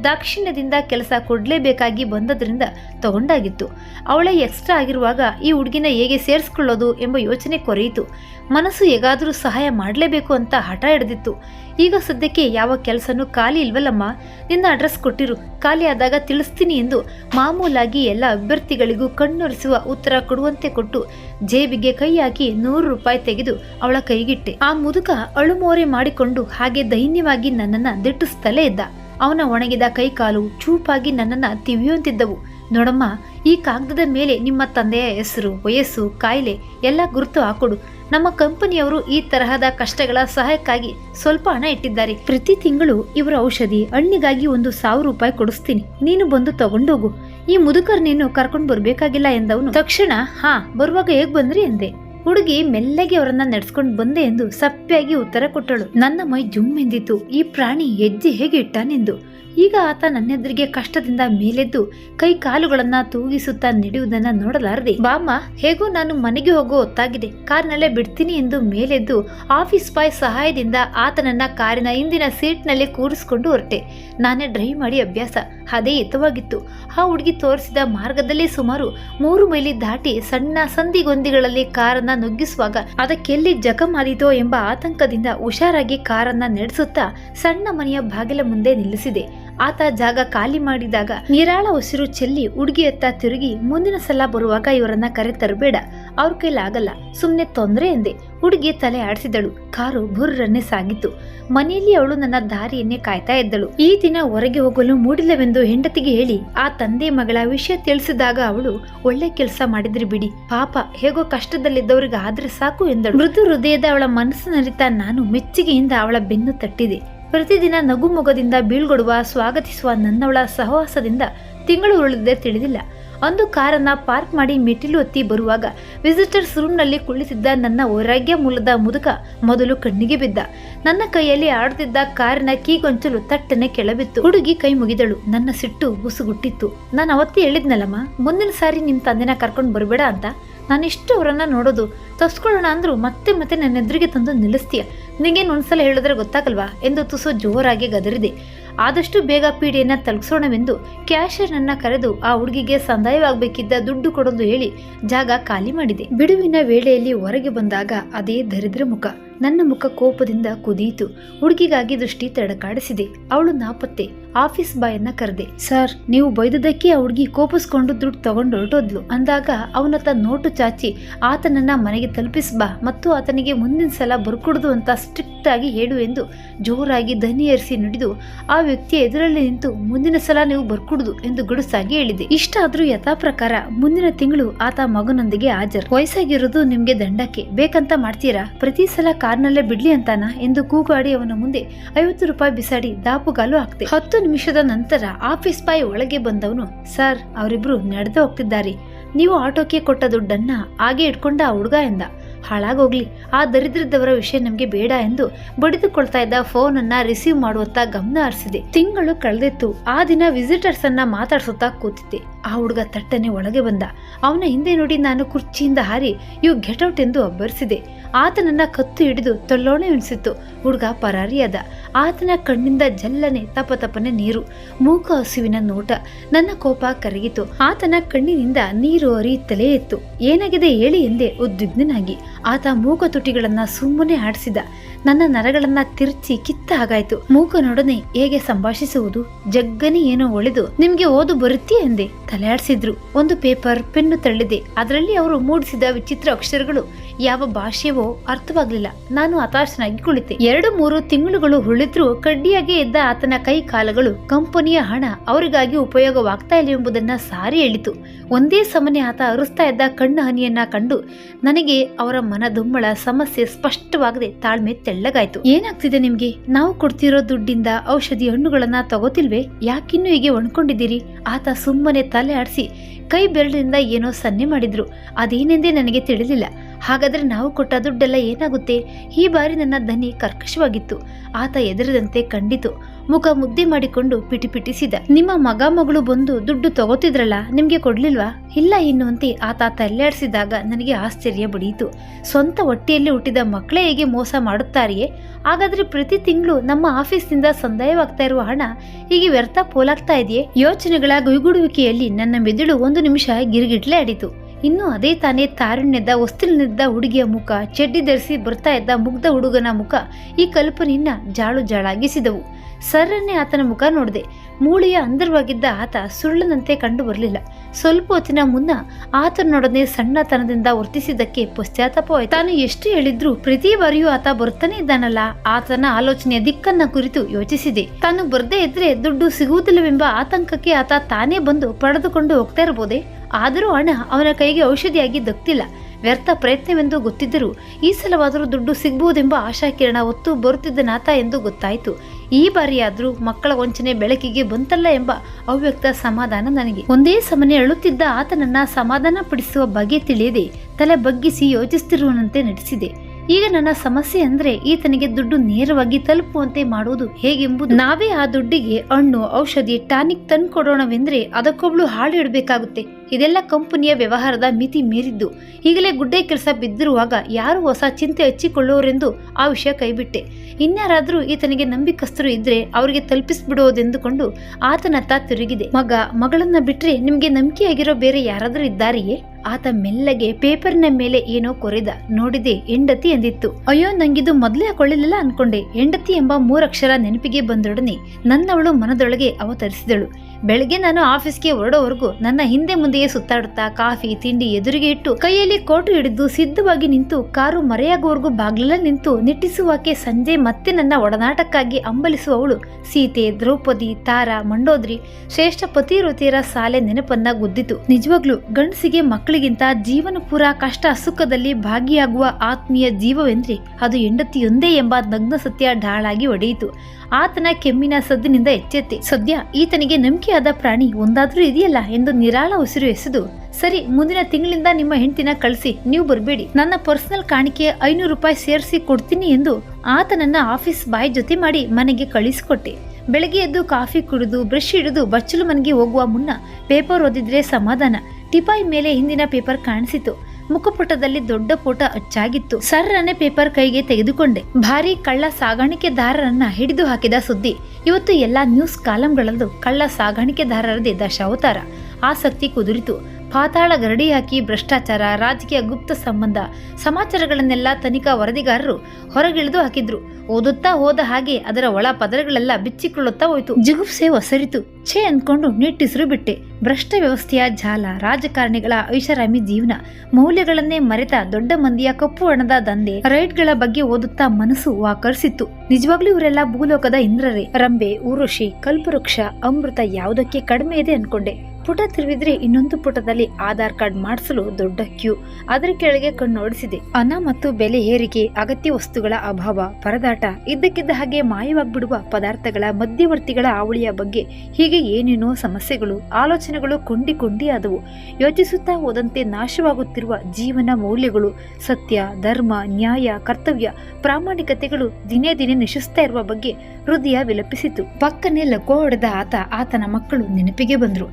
ದಾಕ್ಷಿಣ್ಯದಿಂದ ಕೆಲಸ ಕೊಡಲೇಬೇಕಾಗಿ ಬಂದದ್ರಿಂದ ತಗೊಂಡಾಗಿತ್ತು. ಅವಳೇ ಎಕ್ಸ್ಟ್ರಾ ಆಗಿರುವಾಗ ಈ ಹುಡುಗಿನ ಹೇಗೆ ಸೇರಿಸ್ಕೊಳ್ಳೋದು ಎಂಬ ಯೋಚನೆ ಕೊರೆಯಿತು. ಮನಸ್ಸು ಹೇಗಾದರೂ ಸಹಾಯ ಮಾಡಲೇಬೇಕು ಅಂತ ಹಠ ಹಿಡಿದಿತ್ತು ಈಗ ಸದ್ಯಕ್ಕೆ ಯಾವ ಕೆಲಸನೂ ಖಾಲಿ ಇಲ್ವಲ್ಲಮ್ಮ? ನಿನ್ನ ಅಡ್ರೆಸ್ ಕೊಟ್ಟಿರು. ಖಾಲಿ ಆದಾಗ ತಿಳಿಸ್ತೀನಿ ಎಂದು ಮಾಮೂಲಾಗಿ ಎಲ್ಲ ಅಭ್ಯರ್ಥಿಗಳಿಗೂ ಕಣ್ಣೊರೆಸುವ ಉತ್ತರ ಕೊಡುವಂತೆ ಕೊಟ್ಟು ಜೇಬಿಗೆ ಕೈ ಹಾಕಿ ನೂರು ರೂಪಾಯಿ ತೆಗೆದು ಅವಳ ಕೈಗಿಟ್ಟೆ. ಆ ಮುದುಕ ಅಳುಮೋರೆ ಮಾಡಿಕೊಂಡು ಹಾಗೆ ದೈನ್ಯವಾಗಿ ನನ್ನನ್ನು ದಿಟ್ಟಿಸ್ತಲೇ ಇದ್ದ. ಅವನ ಒಣಗಿದ ಕೈಕಾಲು ಚೂಪಾಗಿ ನನ್ನನ್ನ ತಿವಿಯುವಂತಿದ್ದವು. ನೋಡಮ್ಮ, ಈ ಕಾಗದದ ಮೇಲೆ ನಿಮ್ಮ ತಂದೆಯ ಹೆಸರು, ವಯಸ್ಸು, ಕಾಯಿಲೆ ಎಲ್ಲ ಗುರುತು ಹಾಕೊಡು. ನಮ್ಮ ಕಂಪನಿಯವರು ಈ ತರಹದ ಕಷ್ಟಗಳ ಸಹಾಯಕ್ಕಾಗಿ ಸ್ವಲ್ಪ ಹಣ ಇಟ್ಟಿದ್ದಾರೆ. ಪ್ರತಿ ತಿಂಗಳು ಇವರ ಔಷಧಿ ಹಣ್ಣಿಗಾಗಿ ಒಂದು ಸಾವಿರ ರೂಪಾಯಿ ಕೊಡಿಸ್ತೀನಿ. ನೀನು ಬಂದು ತಗೊಂಡೋಗು. ಈ ಮುದುಕರ್ನೇನು ಕರ್ಕೊಂಡು ಬರಬೇಕಾಗಿಲ್ಲ ಎಂದವನು. ತಕ್ಷಣ, ಹಾ, ಬರುವಾಗ ಹೇಗೆ ಬಂದ್ರಿ? ಎಂದೆ. ಹುಡುಗಿ ಮೆಲ್ಲಗೆ ಅವರನ್ನ ನಡೆಸ್ಕೊಂಡು ಬಂದೆ ಎಂದು ಸಪ್ಪೆಯಾಗಿ ಉತ್ತರ ಕೊಟ್ಟಳು. ನನ್ನ ಮೈ ಜುಮ್ ಎಂದಿತು ಈ ಪ್ರಾಣಿ ಹೆಜ್ಜೆ ಹೇಗೆ ಇಟ್ಟಾನೆಂದು. ಈಗ ಆತ ನನ್ನೆದುರಿಗೆ ಕಷ್ಟದಿಂದ ಮೇಲೆದ್ದು ಕೈ ಕಾಲುಗಳನ್ನ ತೂಗಿಸುತ್ತಾ ನಡೆಯುವುದನ್ನ ನೋಡಲಾರದೆ, ಬಾಮ್ಮ, ಹೇಗೋ ನಾನು ಮನೆಗೆ ಹೋಗೋ ಹೊತ್ತಾಗಿದೆ. ಕಾರ್ನಲ್ಲೇ ಬಿಡ್ತೀನಿ ಎಂದು ಮೇಲೆದ್ದು ಆಫೀಸ್ ಬಾಯ್ ಸಹಾಯದಿಂದ ಆತನನ್ನ ಕಾರಿನ ಹಿಂದಿನ ಸೀಟ್ನಲ್ಲಿ ಕೂರಿಸಿಕೊಂಡು ಹೊರಟೆ. ನಾನೇ ಡ್ರೈವ್ ಮಾಡಿ ಅಭ್ಯಾಸ. ಅದೇ ಹಿತವಾಗಿತ್ತು. ಆ ಹುಡುಗಿ ತೋರಿಸಿದ ಮಾರ್ಗದಲ್ಲೇ ಸುಮಾರು ಮೂರು ಮೈಲಿ ದಾಟಿ ಸಣ್ಣ ಸಂದಿಗೊಂದಿಗಳಲ್ಲಿ ಕಾರನ್ನ ನುಗ್ಗಿಸುವಾಗ ಅದಕ್ಕೆಲ್ಲಿ ಜಖಮಾದೀತೋ ಎಂಬ ಆತಂಕದಿಂದ ಹುಷಾರಾಗಿ ಕಾರನ್ನ ನಡೆಸುತ್ತಾ ಸಣ್ಣ ಮನೆಯ ಬಾಗಿಲ ಮುಂದೆ ನಿಲ್ಲಿಸಿದೆ. ಆತ ಜಾಗ ಖಾಲಿ ಮಾಡಿದಾಗ ನಿರಾಳ ಉಸಿರು ಚೆಲ್ಲಿ ಹುಡುಗಿಯತ್ತ ತಿರುಗಿ ಮುಂದಿನ ಸಲ ಬರುವಾಗ ಇವರನ್ನ ಕರೆ ತರಬೇಡ ಅವ್ರ ಕೈಲಾಗಲ್ಲ ಸುಮ್ಮನೆ ತೊಂದರೆ ಎಂದೆ. ಹುಡುಗಿ ತಲೆ ಆಡಿಸಿದಳು. ಕಾರು ಬುರ್ರನ್ನೇ ಸಾಗಿತ್ತು. ಮನೆಯಲ್ಲಿ ಅವಳು ನನ್ನ ದಾರಿಯನ್ನೇ ಕಾಯ್ತಾ ಇದ್ದಳು. ಈ ದಿನ ಹೊರಗೆ ಹೋಗಲು ಮೂಡಿಲ್ಲವೆಂದು ಹೆಂಡತಿಗೆ ಹೇಳಿ ಆ ತಂದೆ ಮಗಳ ವಿಷಯ ತಿಳಿಸಿದಾಗ ಅವಳು, ಒಳ್ಳೆ ಕೆಲಸ ಮಾಡಿದ್ರಿ ಬಿಡಿ. ಪಾಪ, ಹೇಗೋ ಕಷ್ಟದಲ್ಲಿದ್ದವರಿಗೆ ಆದ್ರೆ ಸಾಕು ಎಂದಳು. ಮೃದು ಹೃದಯದ ಅವಳ ಮನಸ್ಸಿನರಿತ ನಾನು ಮೆಚ್ಚುಗೆಯಿಂದ ಅವಳ ಬೆನ್ನು ತಟ್ಟಿದೆ. ಪ್ರತಿದಿನ ನಗುಮೊಗದಿಂದ ಬೀಳ್ಗೊಡುವ, ಸ್ವಾಗತಿಸುವ ನನ್ನವಳ ಸಹವಾಸದಿಂದ ತಿಂಗಳು ಉರುಳಿದೆ ತಿಳಿದಿಲ್ಲ. ಅಂದು ಕಾರನ್ನ ಪಾರ್ಕ್ ಮಾಡಿ ಮೆಟ್ಟಿಲು ಹತ್ತಿ ಬರುವಾಗ ವಿಸಿಟರ್ಸ್ ರೂಮ್ನಲ್ಲಿ ಕುಳಿತಿದ್ದ ನನ್ನ ವೈರಾಗ್ಯ ಮೂಲದ ಮುದುಕ ಮೊದಲು ಕಣ್ಣಿಗೆ ಬಿದ್ದ. ನನ್ನ ಕೈಯಲ್ಲಿ ಆಡುತ್ತಿದ್ದ ಕಾರಿನ ಕೀಗೊಂಚಲು ತಟ್ಟನೆ ಕೆಳಬಿತ್ತು. ಹುಡುಗಿ ಕೈ ಮುಗಿದಳು. ನನ್ನ ಸಿಟ್ಟು ಉಸುಗುಟ್ಟಿತ್ತು. ನಾನು ಅವತ್ತೇ ಹೇಳಿದ್ನಲ್ಲಮ್ಮ, ಮುಂದಿನ ಸಾರಿ ನಿಮ್ಮ ತಂದೆನ ಕರ್ಕೊಂಡು ಬರಬೇಡ ಅಂತ. ನಾನಿಷ್ಟು ಅವರನ್ನು ನೋಡೋದು. ತಪ್ಸ್ಕೊಳ್ಳೋಣ ಅಂದ್ರು ಮತ್ತೆ ಮತ್ತೆ ನನ್ನ ಎದುರಿಗೆ ತಂದು ನಿಲ್ಲಿಸ್ತೀಯ. ನಿಂಗೇನು ಒಂದ್ಸಲ ಹೇಳಿದ್ರೆ ಗೊತ್ತಾಗಲ್ವಾ? ಎಂದು ತುಸು ಜೋರಾಗಿ ಗದರಿದೆ. ಆದಷ್ಟು ಬೇಗ ಪೀಡೆಯನ್ನ ತಲುಪಿಸೋಣವೆಂದು ಕ್ಯಾಶಿಯರ್ನನ್ನ ಕರೆದು ಆ ಹುಡುಗಿಗೆ ಸಂದಾಯವಾಗಬೇಕಿದ್ದ ದುಡ್ಡು ಕೊಡೋದು ಹೇಳಿ ಜಾಗ ಖಾಲಿ ಮಾಡಿದೆ. ಬಿಡುವಿನ ವೇಳೆಯಲ್ಲಿ ಹೊರಗೆ ಬಂದಾಗ ಅದೇ ದರಿದ್ರ ಮುಖ. ನನ್ನ ಮುಖ ಕೋಪದಿಂದ ಕುದಿಯಿತು ಹುಡುಗಿಗಾಗಿ ದೃಷ್ಟಿ ತಡಕಾಡಿಸಿದೆ. ಅವಳು ನಾಪತ್ತೆ. ಆಫೀಸ್ ಬಾಯನ್ನ ಕರೆದೆ, ಸರ್, ನೀವು ಬೈದದಕ್ಕೆ ಆ ಕೋಪಿಸ್ಕೊಂಡು ದುಡ್ಡು ತಗೊಂಡು ಹೊರಟೋದ್ಲು. ಅಂದಾಗ ಅವನತ್ತ ನೋಟು ಚಾಚಿ, ಆತನನ್ನ ಮನೆಗೆ ತಲುಪಿಸ್ಬಾ ಮತ್ತು ಆತನಿಗೆ ಮುಂದಿನ ಸಲ ಬರ್ಕೊಡ್ದು ಅಂತ ಸ್ಟ್ರಿಕ್ಟ್ ಆಗಿ ಹೇಳು ಎಂದು ಜೋರಾಗಿ ದನಿ ಏರಿಸಿ ನುಡಿದು, ಆ ವ್ಯಕ್ತಿಯ ಎದುರಲ್ಲಿ ನಿಂತು, ಮುಂದಿನ ಸಲ ನೀವು ಬರ್ಕೊಡ್ದು ಎಂದು ಗಡುಸಾಗಿ ಹೇಳಿದೆ. ಇಷ್ಟಾದ್ರೂ ಯಥಾ ಪ್ರಕಾರ ಮುಂದಿನ ತಿಂಗಳು ಆತ ಮಗನೊಂದಿಗೆ ಹಾಜರು. ವಯಸ್ಸಾಗಿರೋದು ನಿಮ್ಗೆ ದಂಡಕ್ಕೆ. ಬೇಕಂತ ಮಾಡ್ತೀರಾ? ಪ್ರತಿ ಸಲ ಕಾರ್ನಲ್ಲೇ ಬಿಡ್ಲಿ ಅಂತಾನ? ಎಂದು ಕೂಗಾಡಿ ಅವನ ಮುಂದೆ ಐವತ್ತು ರೂಪಾಯಿ ಬಿಸಾಡಿ ದಾಪುಗಾಲು ಹಾಕ್ತೆ ಹತ್ತು ನಿಮಿಷದ ನಂತರ ಆಫೀಸ್ ಬಾಯ್ ಒಳಗೆ ಬಂದವನು, ಸರ್, ಅವರಿಬ್ರು ನಡೆದು ಹೋಗ್ತಿದ್ದಾರೆ. ನೀವು ಆಟೋಕ್ಕೆ ಕೊಟ್ಟ ದುಡ್ಡನ್ನ ಹಾಗೆ ಇಟ್ಕೊಂಡ ಆ ಹುಡುಗ ಎಂದ. ಹಾಳಾಗೋಗ್ಲಿ. ಆ ದರಿದ್ರದವರ ವಿಷಯ ನಮಗೆ ಬೇಡ ಎಂದು ಬಡಿದುಕೊಳ್ತಾ ಇದ್ದ ಫೋನ್ ಅನ್ನ ರಿಸೀವ್ ಮಾಡುವತ್ತ ಗಮನ ಹರಿಸಿದೆ. ತಿಂಗಳು ಕಳೆದಿತ್ತು. ಆ ದಿನ ವಿಸಿಟರ್ಸ್ ಅನ್ನ ಮಾತಾಡ್ಸುತ್ತಾ ಕೂತಿದ್ದೆ. ಆ ಹುಡುಗ ತಟ್ಟನೆ ಒಳಗೆ ಬಂದ. ಅವನ ಹಿಂದೆ ನೋಡಿ ನಾನು ಕುರ್ಚಿಯಿಂದ ಹಾರಿ, ಯು ಗೆಟ್ ಔಟ್ ಎಂದು ಅಬ್ಬರಿಸಿದೆ ಆತನನ್ನ ಕತ್ತು ಹಿಡಿದು ತೊಲ್ಲೋಣೆ ಉಣಿಸಿತ್ತು ಹುಡುಗ ಪರಾರಿಯಾದ. ಆತನ ಕಣ್ಣಿಂದ ಜಲ್ಲನೆ ತಪ ತಪನೆ ನೀರು. ಮೂಕ ಹಸುವಿನ ನೋಟ. ನನ್ನ ಕೋಪ ಕರಗಿತು. ಆತನ ಕಣ್ಣಿನಿಂದ ನೀರು ಹರಿಯುತ್ತಲೇ ಇತ್ತು ಏನಾಗಿದೆ ಹೇಳಿ ಎಂದೆ ಉದ್ವಿಗ್ನಾಗಿ ಆತ ಮೂಕ ತುಟಿಗಳನ್ನ ಸುಮ್ಮನೆ ಆಡಿಸಿದ. ನನ್ನ ನರಗಳನ್ನ ತಿರ್ಚಿ ಕಿತ್ತ ಹಾಗಾಯ್ತು. ಮೂಕನೊಡನೆ ಹೇಗೆ ಸಂಭಾಷಿಸುವುದು? ಜಗ್ಗನಿ ಏನೋ ಒಳೆದು, ನಿಮ್ಗೆ ಓದು ಬರುತ್ತೆ ಎಂದೆ. ತಲೆಯಾಡಿಸಿದ್ರು ಒಂದು ಪೇಪರ್, ಪೆನ್ನು ತಳ್ಳಿದೆ. ಅದರಲ್ಲಿ ಅವರು ಮೂಡಿಸಿದ ವಿಚಿತ್ರ ಅಕ್ಷರಗಳು. ಯಾವ ಭಾಷೆವೋ ಅರ್ಥವಾಗ್ಲಿಲ್ಲ. ನಾನು ಹತಾಶನಾಗಿ ಕುಳಿತೆ. ಎರಡು ಮೂರು ತಿಂಗಳುಗಳು ಉಳಿದ್ರೂ, ಕಡ್ಡಿಯಾಗಿ ಇದ್ದ ಆತನ ಕೈ ಕಾಲಗಳು, ಕಂಪನಿಯ ಹಣ ಅವರಿಗಾಗಿ ಉಪಯೋಗವಾಗ್ತಾ ಇಲ್ಲ ಎಂಬುದನ್ನ ಸಾರಿ ಹೇಳಿತು. ಒಂದೇ ಸಮನೆ ಆತ ಅರಿಸ್ತಾ ಇದ್ದ ಕಣ್ಣು ಹನಿಯನ್ನ ಕಂಡು, ನನಗೆ ಅವರ ಮನದುಮ್ಮಳ ಸಮಸ್ಯೆ ಸ್ಪಷ್ಟವಾಗದೆ ತಾಳ್ಮೆ ತೆಳ್ಳಗಾಯ್ತು. ಏನಾಗ್ತಿದೆ ನಿಮ್ಗೆ? ನಾವು ಕೊಡ್ತಿರೋ ದುಡ್ಡಿಂದ ಔಷಧಿ ಹಣ್ಣುಗಳನ್ನ ತಗೋತಿಲ್ವೇ? ಯಾಕಿನ್ನೂ ಹೀಗೆ ಒಣ್ಕೊಂಡಿದ್ದೀರಿ? ಆತ ಸುಮ್ಮನೆ ತಲೆ ಆಡಿಸಿ ಕೈ ಬೆರಳಿಂದ ಏನೋ ಸನ್ನೆ ಮಾಡಿದ್ರು. ಅದೇನೆಂದೇ ನನಗೆ ತಿಳಿಲಿಲ್ಲ. ಹಾಗಾದ್ರೆ ನಾವು ಕೊಟ್ಟ ದುಡ್ಡೆಲ್ಲ ಏನಾಗುತ್ತೆ? ಈ ಬಾರಿ ನನ್ನ ಧನಿ ಕರ್ಕಶವಾಗಿತ್ತು. ಆತ ಎದುರದಂತೆ ಕಂಡಿತು. ಮುಖ ಮುದ್ದೆ ಮಾಡಿಕೊಂಡು ಪಿಟಿ ಪಿಟಿಸಿದ. ನಿಮ್ಮ ಮಗ ಮಗಳು ಬಂದು ದುಡ್ಡು ತಗೋತಿದ್ರಲ್ಲ, ನಿಮ್ಗೆ ಕೊಡ್ಲಿಲ್ವಾ? ಇಲ್ಲ ಎನ್ನುವಂತೆ ಆತ ತಲ್ಲಾಡಿಸಿದಾಗ ನನಗೆ ಆಶ್ಚರ್ಯ ಬಡಿಯಿತು ಸ್ವಂತ ಹೊಟ್ಟೆಯಲ್ಲಿ ಹುಟ್ಟಿದ ಮಕ್ಕಳೇ ಹೇಗೆ ಮೋಸ ಮಾಡುತ್ತಾರೆಯೇ? ಹಾಗಾದ್ರೆ ಪ್ರತಿ ತಿಂಗಳು ನಮ್ಮ ಆಫೀಸ್ನಿಂದ ಸಂದಾಯವಾಗ್ತಾ ಇರುವ ಹಣ ಹೀಗೆ ವ್ಯರ್ಥ ಪೋಲಾಗ್ತಾ ಇದೆಯೇ? ಯೋಚನೆಗಳ ಗುಯ್ಗುಡುವಿಕೆಯಲ್ಲಿ ನನ್ನ ಮೆದುಳು ಒಂದು ನಿಮಿಷ ಗಿರಿಗಿಟ್ಲೆ ಆಡಿತು ಇನ್ನು ಅದೇ ತಾನೇ ತಾರುಣ್ಯದ, ಹೊಸ್ತಿಲಿನಿದ್ದ ಹುಡುಗಿಯ ಮುಖ, ಚಡ್ಡಿ ಧರಿಸಿ ಬರ್ತಾ ಇದ್ದ ಮುಗ್ಧ ಹುಡುಗನ ಮುಖ ಈ ಕಲ್ಪನೆಯನ್ನ ಜಾಳು ಜಾಳಾಗಿಸಿದವು. ಸರ್ರನ್ನೇ ಆತನ ಮುಖ ನೋಡಿದೆ. ಮೂಳೆಯ ಅಂದರವಾಗಿದ್ದ ಆತ ಸುಳ್ಳನಂತೆ ಕಂಡು ಬರಲಿಲ್ಲ. ಸ್ವಲ್ಪ ಹೊತ್ತಿನ ಮುನ್ನ ಆತನೊಡನೆ ಸಣ್ಣತನದಿಂದ ವರ್ತಿಸಿದ್ದಕ್ಕೆ ಪಶ್ಚಾತ್ತಾಪವಾಯಿತು. ತಾನು ಎಷ್ಟು ಹೇಳಿದ್ರು ಪ್ರತಿ ಬಾರಿಯೂ ಆತ ಬರ್ತಾನೆ ಇದ್ದಾನಲ್ಲ, ಆತನ ಆಲೋಚನೆಯ ದಿಕ್ಕನ್ನ ಕುರಿತು ಯೋಚಿಸಿದೆ. ತಾನು ಬರ್ದೇ ಇದ್ರೆ ದುಡ್ಡು ಸಿಗುವುದಿಲ್ಲವೆಂಬ ಆತಂಕಕ್ಕೆ ಆತ ತಾನೇ ಬಂದು ಪಡೆದುಕೊಂಡು ಹೋಗ್ತಾ ಇರಬಹುದೇ ಆದರೂ ಹಣ ಅವನ ಕೈಗೆ ಔಷಧಿಯಾಗಿ ದಕ್ತಿಲ್ಲ. ವ್ಯರ್ಥ ಪ್ರಯತ್ನವೆಂದು ಗೊತ್ತಿದ್ದರೂ ಈ ಸಲವಾದರೂ ದುಡ್ಡು ಸಿಗ್ಬಹುದೆಂಬ ಆಶಾಕಿರಣ ಒತ್ತು ಬರುತ್ತಿದ್ದ ನಾತ ಎಂದು ಗೊತ್ತಾಯಿತು. ಈ ಬಾರಿಯಾದರೂ ಮಕ್ಕಳ ವಂಚನೆ ಬೆಳಕಿಗೆ ಬಂತಲ್ಲ ಎಂಬ ಅವ್ಯಕ್ತ ಸಮಾಧಾನ ನನಗೆ. ಒಂದೇ ಸಮನೆ ಅಳುತ್ತಿದ್ದ ಆತನನ್ನ ಸಮಾಧಾನ ಪಡಿಸುವ ಬಗೆ ತಿಳಿಯದೆ ತಲೆ ಬಗ್ಗಿಸಿ ಯೋಚಿಸುತ್ತಿರುವನಂತೆ ನಟಿಸಿದೆ. ಈಗ ನನ್ನ ಸಮಸ್ಯೆ ಅಂದ್ರೆ ಈತನಿಗೆ ದುಡ್ಡು ನೇರವಾಗಿ ತಲುಪುವಂತೆ ಮಾಡುವುದು ಹೇಗೆಂಬುದು. ನಾವೇ ಆ ದುಡ್ಡಿಗೆ ಹಣ್ಣು, ಔಷಧಿ, ಟಾನಿಕ್ ತಂದು ಕೊಡೋಣವೆಂದ್ರೆ ಅದಕ್ಕೊಬ್ಳು ಹಾಳು ಇಡಬೇಕಾಗುತ್ತೆ. ಇದೆಲ್ಲ ಕಂಪನಿಯ ವ್ಯವಹಾರದ ಮಿತಿ ಮೀರಿದ್ದು, ಈಗಲೇ ಗುಡ್ಡೆ ಕೆಲಸ ಬಿದ್ದಿರುವಾಗ ಯಾರು ಹೊಸ ಚಿಂತೆ ಹಚ್ಚಿಕೊಳ್ಳುವರೆಂದು ಆ ವಿಷಯ ಕೈಬಿಟ್ಟೆ. ಇನ್ಯಾರಾದರೂ ಈತನಿಗೆ ನಂಬಿಕಸ್ಥರು ಇದ್ರೆ ಅವರಿಗೆ ತಲುಪಿಸ್ಬಿಡೋದೆಂದುಕೊಂಡು ಆತನತ್ತ ತಿರುಗಿದೆ. ಮಗ, ಮಗಳನ್ನ ಬಿಟ್ರೆ ನಿಮಗೆ ನಂಬಿಕೆಯಾಗಿರೋ ಬೇರೆ ಯಾರಾದರೂ ಇದ್ದಾರೆಯೇ? ಆತ ಮೆಲ್ಲಗೆ ಪೇಪರ್ನ ಮೇಲೆ ಏನೋ ಕೊರೆದ. ನೋಡಿದೆ, ಹೆಂಡತಿ ಎಂದಿತ್ತು ಅಯ್ಯೋ, ನಂಗಿದು ಮೊದಲೇ ಕೊಳ್ಳಲಿಲ್ಲ ಅನ್ಕೊಂಡೆ. ಹೆಂಡತಿ ಎಂಬ ಮೂರಕ್ಷರ ನೆನಪಿಗೆ ಬಂದೊಡನೆ ನನ್ನವಳು ಮನದೊಳಗೆ ಅವತರಿಸಿದಳು. ಬೆಳಗ್ಗೆ ನಾನು ಆಫೀಸ್ಗೆ ಹೊರಡೋವರೆಗೂ ನನ್ನ ಹಿಂದೆ ಮುಂದೆಯೇ ಸುತ್ತಾಡುತ್ತಾ ಕಾಫಿ, ತಿಂಡಿ ಎದುರಿಗೆ ಇಟ್ಟು ಕೈಯಲ್ಲಿ ಕೋಟು ಹಿಡಿದು ಸಿದ್ಧವಾಗಿ ನಿಂತು ಕಾರು ಮರೆಯಾಗುವವರೆಗೂ ಬಾಗ್ಲಲ್ಲೇ ನಿಂತು ನಿಟ್ಟಿಸುವಾಕೆ ಸಂಜೆ ಮತ್ತೆ ನನ್ನ ಒಡನಾಟಕ್ಕಾಗಿ ಅಂಬಲಿಸುವವಳು. ಸೀತೆ, ದ್ರೌಪದಿ, ತಾರ, ಮಂಡೋದ್ರಿ, ಶ್ರೇಷ್ಠ ಪತಿರತಿಯರ ಸಾಲೆ ನೆನಪನ್ನ ಗುದ್ದಿತು. ನಿಜವಾಗ್ಲೂ ಗಂಡಸಿಗೆ ಮಕ್ಕಳಿಗಿಂತ ಜೀವನ ಪೂರ ಕಷ್ಟ ಸುಖದಲ್ಲಿ ಭಾಗಿಯಾಗುವ ಆತ್ಮೀಯ ಜೀವವೆಂದ್ರೆ ಅದು ಹೆಂಡತಿಯೊಂದೇ ಎಂಬ ನಗ್ನ ಸತ್ಯ ಢಾಳಾಗಿ ಒಡೆಯಿತು. ಆತನ ಕೆಮ್ಮಿನ ಸದ್ದಿನಿಂದ ಎಚ್ಚೆತ್ತಿ, ಸದ್ಯ ಈತನಿಗೆ ನಂಬಿಕೆಯಾದ ಪ್ರಾಣಿ ಒಂದಾದರೂ ಇದೆಯಲ್ಲ? ಎಂದು ನಿರಾಳ ಉಸಿರು ಎಸೆದು, ಸರಿ, ಮುಂದಿನ ತಿಂಗಳಿಂದ ನಿಮ್ಮ ಹೆಂಡತಿನ ಕಳಿಸಿ, ನೀವು ಬರಬೇಡಿ. ನನ್ನ ಪರ್ಸನಲ್ ಕಾಣಿಕೆ ಐನೂರು ರೂಪಾಯಿ ಸೇರಿಸಿ ಕೊಡ್ತೀನಿ ಎಂದು ಆತನನ್ನ ಆಫೀಸ್ ಬಾಯ್ ಜೊತೆ ಮಾಡಿ ಮನೆಗೆ ಕಳಿಸಿಕೊಟ್ಟೆ. ಬೆಳಗ್ಗೆ ಎದ್ದು ಕಾಫಿ ಕುಡಿದು, ಬ್ರಷ್ ಹಿಡಿದು, ಬಚ್ಚಲು ಮನೆಗೆ ಹೋಗುವ ಮುನ್ನ ಪೇಪರ್ ಓದಿದ್ರೆ ಸಮಾಧಾನ. ಟಿಪಾಯಿ ಮೇಲೆ ಹಿಂದಿನ ಪೇಪರ್ ಕಾಣಿಸಿತು. ಮುಖಪುಟದಲ್ಲಿ ದೊಡ್ಡ ಪುಟ ಅಚ್ಚಾಗಿತ್ತು. ಸರ್ರನೆ ಪೇಪರ್ ಕೈಗೆ ತೆಗೆದುಕೊಂಡೆ. ಭಾರಿ ಕಳ್ಳ ಸಾಗಾಣಿಕೆದಾರರನ್ನ ಹಿಡಿದು ಹಾಕಿದ ಸುದ್ದಿ. ಇವತ್ತು ಎಲ್ಲಾ ನ್ಯೂಸ್ ಕಾಲಂಗಳಲ್ಲೂ ಕಳ್ಳ ಸಾಗಾಣಿಕೆದಾರರದೇ ದಶಾವತಾರ. ಆಸಕ್ತಿ ಕುದುರಿತು. ಪಾತಾಳ ಗರಡಿ ಹಾಕಿ ಭ್ರಷ್ಟಾಚಾರ, ರಾಜಕೀಯ ಗುಪ್ತ ಸಂಬಂಧ, ಸಮಾಚಾರಗಳನ್ನೆಲ್ಲ ತನಿಖಾ ವರದಿಗಾರರು ಹೊರಗಿಳಿದು ಹಾಕಿದ್ರು. ಓದುತ್ತಾ ಹೋದ ಹಾಗೆ ಅದರ ಒಳ ಪದರಗಳೆಲ್ಲ ಬಿಚ್ಚಿಕೊಳ್ಳುತ್ತಾ ಹೋಯ್ತು. ಜಿಗುಪ್ಸೆ ಒಸರಿತು ಛೇ ಅಂದ್ಕೊಂಡು ನಿಟ್ಟಿಸಿರು ಬಿಟ್ಟೆ ಭ್ರಷ್ಟ ವ್ಯವಸ್ಥೆಯ ಜಾಲ, ರಾಜಕಾರಣಿಗಳ ಐಷಾರಾಮಿ ಜೀವನ, ಮೌಲ್ಯಗಳನ್ನೇ ಮರೆತ ದೊಡ್ಡ ಮಂದಿಯ ಕಪ್ಪು ಹಣದ ದಂಧೆ, ರೈಟ್ಗಳ ಬಗ್ಗೆ ಓದುತ್ತಾ ಮನಸ್ಸು ವಾಕರಿಸಿತ್ತು. ನಿಜವಾಗ್ಲೂ ಇವರೆಲ್ಲ ಭೂಲೋಕದ ಇಂದ್ರರೇ. ರಂಬೆ ಊರುಷಿ ಕಲ್ಪವೃಕ್ಷ, ಅಮೃತ ಯಾವುದಕ್ಕೆ ಕಡಿಮೆ ಇದೆ ಅನ್ಕೊಂಡೆ. ಪುಟ ತಿರುವಿದ್ರೆ ಇನ್ನೊಂದು ಪುಟದಲ್ಲಿ ಆಧಾರ್ ಕಾರ್ಡ್ ಮಾಡಿಸಲು ದೊಡ್ಡ ಕ್ಯೂ. ಅದರ ಕೆಳಗೆ ಕಣ್ಣೋಡಿಸಿದೆ ಹಣ ಮತ್ತು ಬೆಲೆ ಏರಿಕೆ, ಅಗತ್ಯ ವಸ್ತುಗಳ ಅಭಾವ, ಪರದಾಟ, ಇದ್ದಕ್ಕಿದ್ದ ಹಾಗೆ ಮಾಯವಾಗ್ಬಿಡುವ ಪದಾರ್ಥಗಳ ಮಧ್ಯವರ್ತಿಗಳ ಆವಳಿಯ ಬಗ್ಗೆ ಹೀಗೆ ಏನೇನೋ ಸಮಸ್ಯೆಗಳು, ಆಲೋಚನೆಗಳು ಕೊಂಡಿ ಆದವು. ಯೋಚಿಸುತ್ತಾ ಹೋದಂತೆ ನಾಶವಾಗುತ್ತಿರುವ ಜೀವನ ಮೌಲ್ಯಗಳು, ಸತ್ಯ, ಧರ್ಮ, ನ್ಯಾಯ, ಕರ್ತವ್ಯ, ಪ್ರಾಮಾಣಿಕತೆಗಳು ದಿನೇ ದಿನೇ ನಶಿಸ್ತಾ ಇರುವ ಬಗ್ಗೆ ಹೃದಯ ವಿಲಪಿಸಿತು. ಪಕ್ಕನೆ ಲಕೋ ಹೊಡೆದ ಆತ, ಆತನ ಮಕ್ಕಳು ನೆನಪಿಗೆ ಬಂದ್ರು.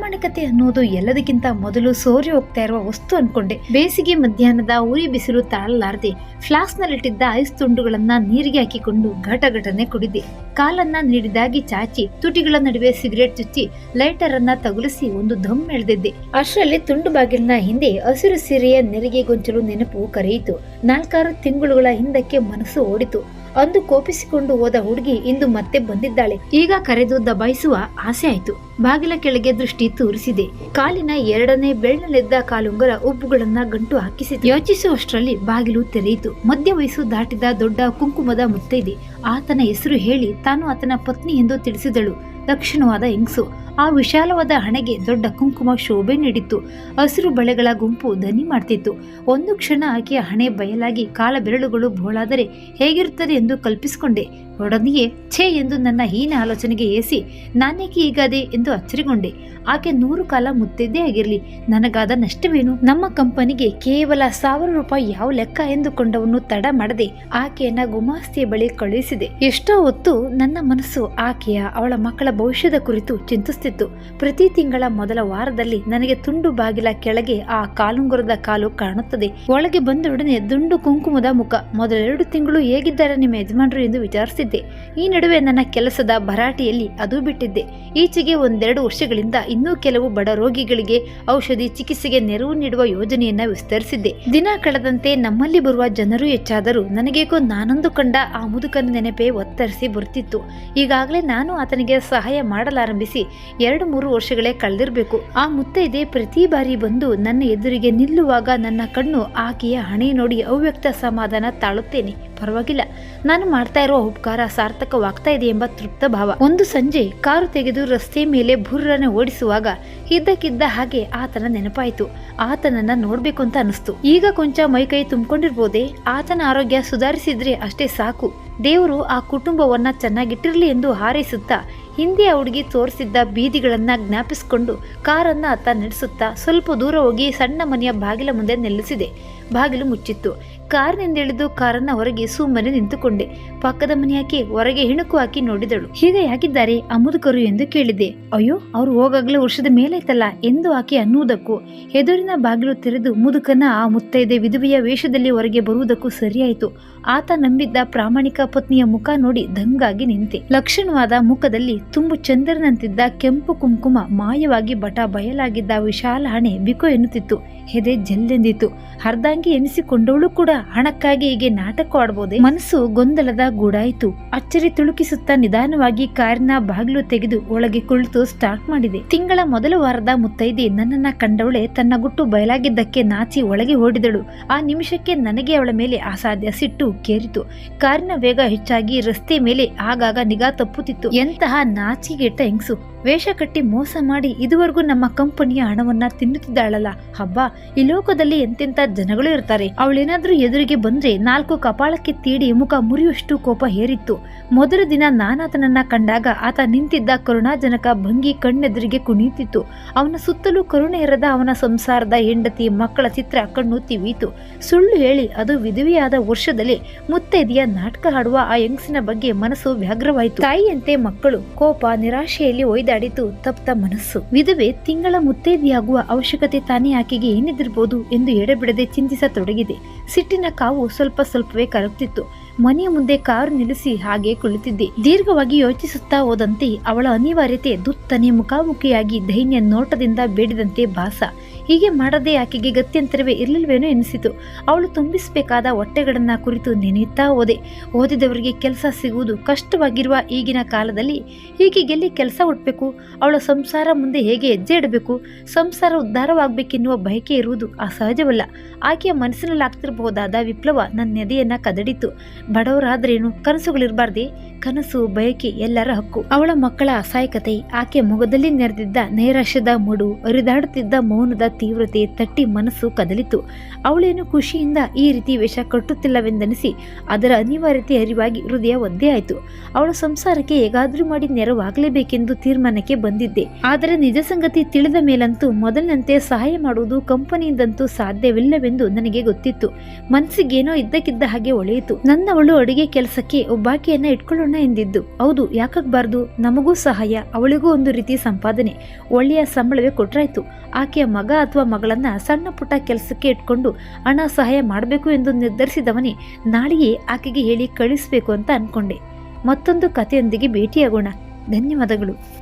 ಪ್ರಾಮಾಣಿಕತೆ ಅನ್ನೋದು ಎಲ್ಲದಕ್ಕಿಂತ ಮೊದಲು ಸೋರಿ ಹೋಗ್ತಾ ಇರುವ ವಸ್ತು ಅನ್ಕೊಂಡೆ. ಬೇಸಿಗೆ ಮಧ್ಯಾಹ್ನದ ಉರಿ ಬಿಸಿಲು ತಾಳಲಾರದೆ ಫ್ಲಾಸ್ಕ್ನಲ್ಲಿಟ್ಟಿದ್ದ ಐಸ್ ತುಂಡುಗಳನ್ನ ನೀರಿಗೆ ಹಾಕಿಕೊಂಡು ಘಟ ಘಟನೆ ಕುಡಿದೆ. ಕಾಲನ್ನ ನೀಡಿದಾಗಿ ಚಾಚಿ, ತುಟಿಗಳ ನಡುವೆ ಸಿಗರೇಟ್ ಚುಚ್ಚಿ ಲೈಟರ್ ಅನ್ನ ತಗುಲಿಸಿ ಒಂದು ಧಮ್ ಎಳೆದಿದ್ದೆ. ಅಷ್ಟರಲ್ಲಿ ತುಂಡು ಬಾಗಿಲಿನ ಹಿಂದೆ ಹಸಿರು ಸೀರೆಯ ನೆರಿಗೆ ಗೊಂಚಲು ನೆನಪು ಕರೆಯಿತು. ನಾಲ್ಕಾರು ತಿಂಗಳುಗಳ ಹಿಂದಕ್ಕೆ ಮನಸ್ಸು ಓಡಿತು. ಅಂದು ಕೋಪಿಸಿಕೊಂಡು ಹೋದ ಹುಡುಗಿ ಇಂದು ಮತ್ತೆ ಬಂದಿದ್ದಾಳೆ. ಈಗ ಕರೆದು ದಬಾಯಿಸುವ ಆಸೆ ಆಯ್ತು. ಬಾಗಿಲ ಕೆಳಗೆ ದೃಷ್ಟಿ ತೋರಿಸಿದೆ. ಕಾಲಿನ ಎರಡನೇ ಬೆಳ್ಳನೆದ್ದ ಕಾಲುಂಗರ ಉಬ್ಬುಗಳನ್ನ ಗಂಟು ಹಾಕಿಸಿತು. ಯೋಚಿಸುವಷ್ಟರಲ್ಲಿ ಬಾಗಿಲು ತೆರೆಯಿತು. ಮಧ್ಯ ವಯಸ್ಸು ದಾಟಿದ ದೊಡ್ಡ ಕುಂಕುಮದ ಮುತ್ತೈದೆ. ಆತನ ಹೆಸರು ಹೇಳಿ ತಾನು ಆತನ ಪತ್ನಿ ಎಂದು ತಿಳಿಸಿದಳು. ದಕ್ಷಿಣವಾದ ಹೆಂಗಸು. ಆ ವಿಶಾಲವಾದ ಹಣೆಗೆ ದೊಡ್ಡ ಕುಂಕುಮ ಶೋಭೆ ನೀಡಿತ್ತು. ಹಸಿರು ಬಳೆಗಳ ಗುಂಪು ದನಿ ಮಾಡ್ತಿತ್ತು. ಒಂದು ಕ್ಷಣ ಆಕೆಯ ಹಣೆ ಬಯಲಾಗಿ ಕಾಲ ಬೆರಳುಗಳು ಬೋಳಾದರೆ ಹೇಗಿರುತ್ತದೆ ಎಂದು ಕಲ್ಪಿಸಿಕೊಂಡೆ. ಒಡನೆಯೇ ಛೇ ಎಂದು ನನ್ನ ಹೀನ ಆಲೋಚನೆಗೆ ಏಸಿ, ನಾನೇಕೆ ಈಗದೆ ಎಂದು ಅಚ್ಚರಿಗೊಂಡೆ. ಆಕೆ ನೂರು ಕಾಲ ಮುತ್ತಿದ್ದೇ ಆಗಿರಲಿ, ನನಗಾದ ನಷ್ಟವೇನು? ನಮ್ಮ ಕಂಪನಿಗೆ ಕೇವಲ ಸಾವಿರ ರೂಪಾಯಿ ಯಾವ ಲೆಕ್ಕ ಎಂದುಕೊಂಡವನು ತಡ ಮಾಡದೆ ಆಕೆಯನ್ನ ಗುಮಾಸ್ತಿಯ ಬಳಿ ಕಳುಹಿಸಿದೆ. ಎಷ್ಟೋ ಹೊತ್ತು ನನ್ನ ಮನಸ್ಸು ಆಕೆಯ, ಅವಳ ಮಕ್ಕಳ ಭವಿಷ್ಯದ ಕುರಿತು ಚಿಂತಿಸುತ್ತಿತ್ತು ಪ್ರತಿ ತಿಂಗಳ ಮೊದಲ ವಾರದಲ್ಲಿ ನನಗೆ ತುಂಡು ಬಾಗಿಲ ಕೆಳಗೆ ಆ ಕಾಲುಂಗುರದ ಕಾಲು ಕಾಣುತ್ತದೆ. ಒಳಗೆ ಬಂದೊಡನೆ ದುಂಡು ಕುಂಕುಮದ ಮುಖ. ಮೊದಲೆರಡು ತಿಂಗಳು ಹೇಗಿದ್ದಾರೆ ನಿಮ್ಮ ಯಜಮಾನರು ಎಂದು ವಿಚಾರಿಸಿದ್ದೆ ಈ ನಡುವೆ ನನ್ನ ಕೆಲಸದ ಭರಾಟೆಯಲ್ಲಿ ಅದು ಬಿಟ್ಟಿದ್ದೆ. ಈಚೆಗೆ ಒಂದೆರಡು ವರ್ಷಗಳಿಂದ ಇನ್ನೂ ಕೆಲವು ಬಡ ರೋಗಿಗಳಿಗೆ ಔಷಧಿ ಚಿಕಿತ್ಸೆಗೆ ನೆರವು ನೀಡುವ ಯೋಜನೆಯನ್ನ ವಿಸ್ತರಿಸಿದ್ದೆ. ದಿನ ಕಳೆದಂತೆ ನಮ್ಮಲ್ಲಿ ಬರುವ ಜನರು ಹೆಚ್ಚಾದರೂ ನನಗೇಕೋ ನಾನೊಂದು ಕಂಡ ಆ ಮುದುಕನ ನೆನಪೇ ಒತ್ತರಿಸಿ ಬರುತ್ತಿತ್ತು ಈಗಾಗಲೇ ನಾನು ಆತನಿಗೆ ಸಹಾಯ ಮಾಡಲಾರಂಭಿಸಿ ಎರಡು ಮೂರು ವರ್ಷಗಳೇ ಕಳೆದಿರಬೇಕು. ಆ ಮುತ್ತೈದೆ ಪ್ರತಿ ಬಾರಿ ಬಂದು ನನ್ನ ಎದುರಿಗೆ ನಿಲ್ಲುವಾಗ ನನ್ನ ಕಣ್ಣು ಆಕೆಯ ಹಣೆ ನೋಡಿ ಅವ್ಯಕ್ತ ಸಮಾಧಾನ ತಾಳುತ್ತೇನೆ. ಪರವಾಗಿಲ್ಲ. ನಾನು ಮಾಡ್ತಾ ಇರೋ ಉಪಕಾರ ಸಾರ್ಥಕವಾಗ್ತಾ ಇದೆ ಎಂಬ ತೃಪ್ತ ಭಾವ. ಒಂದು ಸಂಜೆ ಕಾರು ತೆಗೆದು ರಸ್ತೆ ಮೇಲೆ ಭುರ್ರನೆ ಓಡಿಸುವಾಗ ಇದ್ದಕ್ಕಿದ್ದ ಹಾಗೆ ಆತನ ನೆನಪಾಯಿತು. ಆತನನ್ನ ನೋಡ್ಬೇಕು ಅಂತ ಅನಿಸ್ತು. ಈಗ ಕೊಂಚ ಮೈಕೈ ತುಂಬಿಕೊಂಡಿರ್ಬೋದೆ? ಆತನ ಆರೋಗ್ಯ ಸುಧಾರಿಸಿದ್ರೆ ಅಷ್ಟೇ ಸಾಕು. ದೇವರು ಆ ಕುಟುಂಬವನ್ನ ಚೆನ್ನಾಗಿಟ್ಟಿರಲಿ ಎಂದು ಹಾರೈಸುತ್ತಾ ಹಿಂದೆ ಆ ಹುಡುಗಿ ತೋರಿಸಿದ್ದ ಬೀದಿಗಳನ್ನ ಜ್ಞಾಪಿಸಿಕೊಂಡು ಕಾರನ್ನ ಆತ ನಡೆಸುತ್ತಾ ಸ್ವಲ್ಪ ದೂರ ಹೋಗಿ ಸಣ್ಣ ಮನೆಯ ಬಾಗಿಲ ಮುಂದೆ ನಿಲ್ಲಿಸಿದೆ ಬಾಗಿಲು ಮುಚ್ಚಿತ್ತು. ಕಾರಿನಿಂದ ಇಳಿದು ಕಾರನ್ನ ಹೊರಗೆ ಸುಮ್ಮನೆ ನಿಂತುಕೊಂಡೆ. ಪಕ್ಕದ ಮನೆಯಾಕೆ ಹೊರಗೆ ಹಿಣುಕು ಹಾಕಿ ನೋಡಿದಳು. ಹೀಗೆ ಯಾಕಿದ್ದಾರೆ ಆ ಎಂದು ಕೇಳಿದೆ. ಅಯ್ಯೋ, ಅವ್ರು ಹೋಗಾಗಲೇ ವರ್ಷದ ಮೇಲೆ ಮೇಲಾಯ್ತಲ್ಲ ಎಂದು ಆಕೆ ಅನ್ನುವುದಕ್ಕೂ ಎದುರಿನ ಬಾಗಿಲು ತೆರೆದು ಮುದುಕನ ಆ ಮುತ್ತೈದೆ ವಿಧವೆಯ ವೇಷದಲ್ಲಿ ಹೊರಗೆ ಬರುವುದಕ್ಕೂ ಸರಿಯಾಯಿತು. ಆತ ನಂಬಿದ್ದ ಪ್ರಾಮಾಣಿಕ ಪತ್ನಿಯ ಮುಖ ನೋಡಿ ದಂಗಾಗಿ ನಿಂತೆ. ಲಕ್ಷಣವಾದ ಮುಖದಲ್ಲಿ ತುಂಬು ಚಂದ್ರನಂತಿದ್ದ ಕೆಂಪು ಕುಂಕುಮ ಮಾಯವಾಗಿ ಬಟ ಬಯಲಾಗಿದ್ದ ವಿಶಾಲ ಹಣೆ ಬಿಕೋ ಎನ್ನುತ್ತಿತ್ತು. ಹೆದೆ ಜಲ್ಲೆಂದಿತ್ತು. ಅರ್ಧಾಂಗಿ ಎನಿಸಿಕೊಂಡವಳು ಕೂಡ ಹಣಕ್ಕಾಗಿ ಹೀಗೆ ನಾಟಕ ಆಡ್ಬೋದೆ? ಮನಸ್ಸು ಗೊಂದಲದ ಗೂಡಾಯಿತು. ಅಚ್ಚರಿ ತುಳುಕಿಸುತ್ತಾ ನಿಧಾನವಾಗಿ ಕಾರಿನ ಬಾಗಿಲು ತೆಗೆದು ಒಳಗೆ ಕುಳಿತು ಸ್ಟಾರ್ಟ್ ಮಾಡಿದೆ. ತಿಂಗಳ ಮೊದಲ ವಾರದ ಮುತ್ತೈದೆ ನನ್ನನ್ನ ಕಂಡವಳೆ ತನ್ನ ಗುಟ್ಟು ಬಯಲಾಗಿದ್ದಕ್ಕೆ ನಾಚಿ ಒಳಗೆ ಓಡಿದಳು. ಆ ನಿಮಿಷಕ್ಕೆ ನನಗೆ ಅವಳ ಮೇಲೆ ಅಸಾಧ್ಯ ಸಿಟ್ಟು ಕೇರಿತು. ಕಾರಿನ ವೇಗ ಹೆಚ್ಚಾಗಿ ರಸ್ತೆ ಮೇಲೆ ಆಗಾಗ ನಿಗಾ ತಪ್ಪುತ್ತಿತ್ತು. ಎಂತಹ ನಾಚಿಗೆಟ್ಟ ಹೆಂಗಸು. ವೇಷ ಕಟ್ಟಿ ಮೋಸ ಮಾಡಿ ಇದುವರೆಗೂ ನಮ್ಮ ಕಂಪನಿಯ ಹಣವನ್ನ ತಿನ್ನುತ್ತಿದ್ದಾಳಲ್ಲ. ಹಬ್ಬ ಈ ಲೋಕದಲ್ಲಿ ಎಂತೆಂತ ಜನಗಳು ಇರ್ತಾರೆ? ಅವಳೇನಾದ್ರೂ ಎದುರಿಗೆ ಬಂದ್ರೆ ನಾಲ್ಕು ಕಪಾಳಕ್ಕೆ ತೀಡಿ ಮುಖ ಮುರಿಯುವಷ್ಟು ಕೋಪ ಹೇರಿತ್ತು. ಮೊದಲ ದಿನ ನಾನಾತನನ್ನ ಕಂಡಾಗ ಆತ ನಿಂತಿದ್ದ ಕರುಣಾಜನಕ ಭಂಗಿ ಕಣ್ಣೆದುರಿಗೆ ಕುಣಿಯುತ್ತಿತ್ತು. ಅವನ ಸುತ್ತಲೂ ಕರುಣೆ ಇರದ ಅವನ ಸಂಸಾರದ ಹೆಂಡತಿ ಮಕ್ಕಳ ಚಿತ್ರ ಕಣ್ಣು ತಿವಿಯಿತು ಸುಳ್ಳು ಹೇಳಿ ಅದು ವಿಧವೆಯಾದ ವರ್ಷದಲ್ಲಿ ಮುತ್ತೈದೆಯ ನಾಟಕ ಹಾಡುವ ಆ ಹೆಂಗಸಿನ ಬಗ್ಗೆ ಮನಸ್ಸು ವ್ಯಾಗ್ರವಾಯಿತು ತಾಯಿಯಂತೆ ಮಕ್ಕಳು ಕೋಪ, ನಿರಾಶೆಯಲ್ಲಿ ಒಯ್ದಾಡಿತು ತಪ್ತ ಮನಸ್ಸು. ವಿಧವೆ ತಿಂಗಳ ಮುತ್ತೈದೆಯಾಗುವ ಅವಶ್ಯಕತೆ ತಾನೇ ಆಕೆಗೆ ಏನಿದಿರಬಹುದು ಎಂದು ಎಡೆಬಿಡದೆ ಚಿಂತಿಸತೊಡಗಿದೆ ಸಿಟ್ಟಿನ ಕಾವು ಸ್ವಲ್ಪ ಸ್ವಲ್ಪವೇ ಕರಗುತ್ತಿತ್ತು ಮನೆಯ ಮುಂದೆ ಕಾರು ನಿಲ್ಲಿಸಿ ಹಾಗೆ ಕುಳಿತಿದ್ದೆ. ದೀರ್ಘವಾಗಿ ಯೋಚಿಸುತ್ತಾ ಹೋದಂತೆ ಅವಳ ಅನಿವಾರ್ಯತೆ ದುತ್ತನೆ ಮುಖಾಮುಖಿಯಾಗಿ ದೈನ್ಯ ನೋಟದಿಂದ ಬೇಡಿದಂತೆ ಭಾಸ. ಹೀಗೆ ಮಾಡದೇ ಆಕೆಗೆ ಗತ್ಯಂತರವೇ ಇರಲಿಲ್ವೇನೋ ಎನಿಸಿತು. ಅವಳು ತುಂಬಿಸಬೇಕಾದ ಹೊಟ್ಟೆಗಳನ್ನು ಕುರಿತು ನೆನೆಯುತ್ತಾ ಓದೆ ಓದಿದವರಿಗೆ ಕೆಲಸ ಸಿಗುವುದು ಕಷ್ಟವಾಗಿರುವ ಈಗಿನ ಕಾಲದಲ್ಲಿ ಈಕೆಗೆಲ್ಲಿ ಕೆಲಸ ಹುಟ್ಟಬೇಕು ಅವಳ ಸಂಸಾರ ಮುಂದೆ ಹೇಗೆ ಹೆಜ್ಜೆ ಇಡಬೇಕು? ಸಂಸಾರ ಉದ್ಧಾರವಾಗಬೇಕೆನ್ನುವ ಬಯಕೆ ಇರುವುದು ಅಸಹಜವಲ್ಲ. ಆಕೆಯ ಮನಸ್ಸಿನಲ್ಲಿ ಆಗ್ತಿರಬಹುದಾದ ವಿಪ್ಲವ ನನ್ನ ನೆದೆಯನ್ನು ಕದಡಿತು. ಬಡವರಾದ್ರೇನು ಕನಸುಗಳಿರಬಾರ್ದೆ? ಕನಸು, ಬಯಕೆ ಎಲ್ಲರ ಹಕ್ಕು. ಅವಳ ಮಕ್ಕಳ ಅಸಹಾಯಕತೆ, ಆಕೆ ಮೊಗದಲ್ಲಿ ನೆರೆದಿದ್ದ ನೈರಾಶ್ಯದ ಮುಡು ಅರಿದಾಡುತ್ತಿದ್ದ ಮೌನದ ತೀವ್ರತೆ ತಟ್ಟಿ ಮನಸ್ಸು ಕದಲಿತು. ಅವಳೇನು ಖುಷಿಯಿಂದ ಈ ರೀತಿ ವೇಷ ಕಟ್ಟುತ್ತಿಲ್ಲವೆಂದನಿಸಿ ಅದರ ಅನಿವಾರ್ಯತೆ ಅರಿವಾಗಿ ಹೃದಯ ಒದ್ದೇ ಆಯಿತು. ಅವಳ ಸಂಸಾರಕ್ಕೆ ಹೇಗಾದ್ರೂ ಮಾಡಿ ನೆರವಾಗಲೇಬೇಕೆಂದು ತೀರ್ಮಾನಕ್ಕೆ ಬಂದಿದ್ದೆ. ಆದರೆ ನಿಜ ಸಂಗತಿ ತಿಳಿದ ಮೇಲಂತೂ ಮೊದಲಿನಂತೆ ಸಹಾಯ ಮಾಡುವುದು ಕಂಪನಿಯಿಂದಂತೂ ಸಾಧ್ಯವಿಲ್ಲವೆಂದು ನನಗೆ ಗೊತ್ತಿತ್ತು. ಮನಸ್ಸಿಗೇನೋ ಇದ್ದಕ್ಕಿದ್ದ ಹಾಗೆ ಒಳೆಯಿತು. ನನ್ನವಳು ಅಡುಗೆ ಕೆಲಸಕ್ಕೆ ಒಬ್ಬಾಕೆಯನ್ನ ಇಟ್ಕೊಳ್ಳೋಣ ಎಂದಿದ್ದು. ಹೌದು, ಯಾಕಾಗಬಾರ್ದು? ನಮಗೂ ಸಹಾಯ, ಅವಳಿಗೂ ಒಂದು ರೀತಿ ಸಂಪಾದನೆ. ಒಳ್ಳೆಯ ಸಂಬಳವೇ ಕೊಟ್ಟರಾಯ್ತು ಆಕೆಯ ಮಗ ಅಥವಾ ಮಗಳನ್ನ ಸಣ್ಣ ಪುಟ್ಟ ಕೆಲಸಕ್ಕೆ ಇಟ್ಕೊಂಡು ಹಣ ಸಹಾಯ ಮಾಡಬೇಕು ಎಂದು ನಿರ್ಧರಿಸಿದವನೇ ನಾಳೆಯೇ ಆಕೆಗೆ ಹೇಳಿ ಕಳಿಸಬೇಕು ಅಂತ ಅನ್ಕೊಂಡೆ. ಮತ್ತೊಂದು ಕಥೆಯೊಂದಿಗೆ ಭೇಟಿಯಾಗೋಣ. ಧನ್ಯವಾದಗಳು.